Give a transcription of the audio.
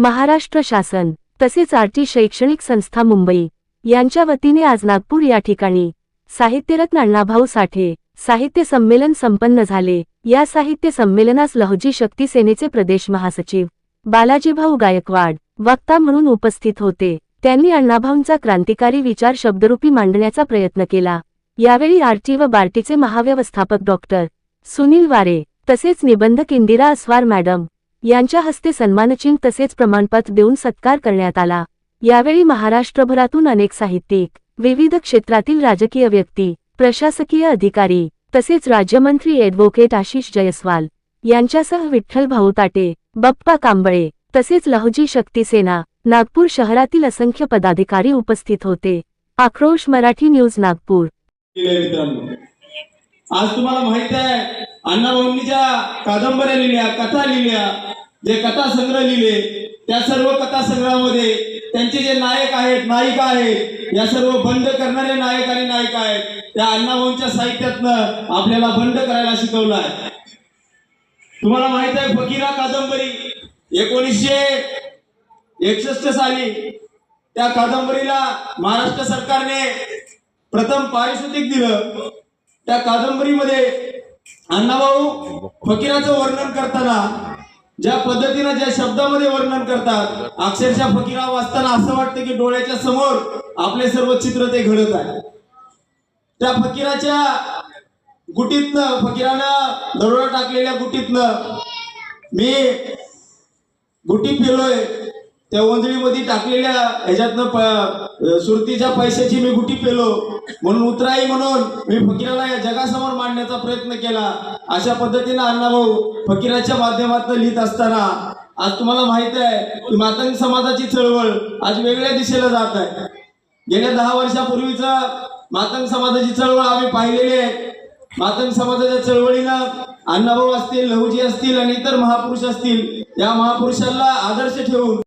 महाराष्ट्र शासन तसेच आरटी शैक्षणिक संस्था मुंबई यांच्या वतीने आज नागपूर या ठिकाणी साहित्यरत्न अण्णाभाऊ साठे साहित्य संमेलन संपन्न झाले. या साहित्य संमेलनास लहजी शक्ती सेनेचे प्रदेश महासचिव बालाजीभाऊ गायकवाड वक्ता म्हणून उपस्थित होते. त्यांनी अण्णाभाऊंचा क्रांतिकारी विचार शब्दरूपी मांडण्याचा प्रयत्न केला. यावेळी आरटी व बार्टीचे महाव्यवस्थापक डॉक्टर सुनील वारे तसेच निबंधक इंदिरा अस्वार मॅडम यांच्या हस्ते सन्मानचिन्ह तसेच प्रमाणपत्र देऊन सत्कार करण्यात आला. यावेळी महाराष्ट्रभरातून अनेक साहित्यिक विविध क्षेत्रातील राजकीय व्यक्ती प्रशासकीय अधिकारी तसेच राज्यमंत्री ॲडव्होकेट आशिष जयस्वाल यांच्यासह विठ्ठल भाऊ ताटे बप्पा कांबळे तसेच लहजी शक्ती सेना नागपूर शहरातील असंख्य पदाधिकारी उपस्थित होते. आक्रोश मराठी न्यूज नागपूर. आज तुम्हाला माहीत आहे अण्णाभाऊंनी ज्या कादंबऱ्या लिहिल्या कथा लिहिल्या जे कथा संग्रह लिहिले त्या सर्व कथा संग्रहामध्ये त्यांचे जे नायक आहेत नायिका आहेत या सर्व बंड करणारे नायक आणि नायिका आहेत त्या अण्णाभाऊंच्या साहित्यातनं आपल्याला बंड करायला शिकवलं आहे. तुम्हाला माहीत आहे फकीरा कादंबरी एकोणीसशे एकसष्ट साली त्या कादंबरीला महाराष्ट्र सरकारने प्रथम पारितोषिक दिलं. त्या कादंबरीमध्ये अण्णाभाऊ फकीराचं वर्णन करताना ज्या पद्धतीनं ज्या शब्दामध्ये वर्णन करतात अक्षरशः फकीरा वाचताना असं वाटतं की डोळ्याच्या समोर आपले सर्व चित्र ते घडत आहे. त्या फकीराच्या गुटीतनं फकीरानं दरोडा टाकलेल्या गुटीतनं मी गुटी फिरलोय. त्या ओंजळीमध्ये टाकलेल्या ह्याच्यातनं सुरतीच्या पैशाची मी गुटी पेलो. म्हणून उतराई म्हणून मी फकीराला या जगासमोर मांडण्याचा प्रयत्न केला. अशा पद्धतीनं अण्णाभाऊ फकीराच्या माध्यमातून लिहित असताना आज तुम्हाला माहीत आहे की मातंग समाजाची चळवळ आज वेगळ्या दिशेला जात आहे. गेल्या दहा वर्षापूर्वीच मातंग समाजाची चळवळ आम्ही पाहिलेली आहे. मातंग समाजाच्या चळवळीनं अण्णाभाऊ असतील लहुजी असतील आणि इतर महापुरुष असतील या महापुरुषांना आदर्श ठेवून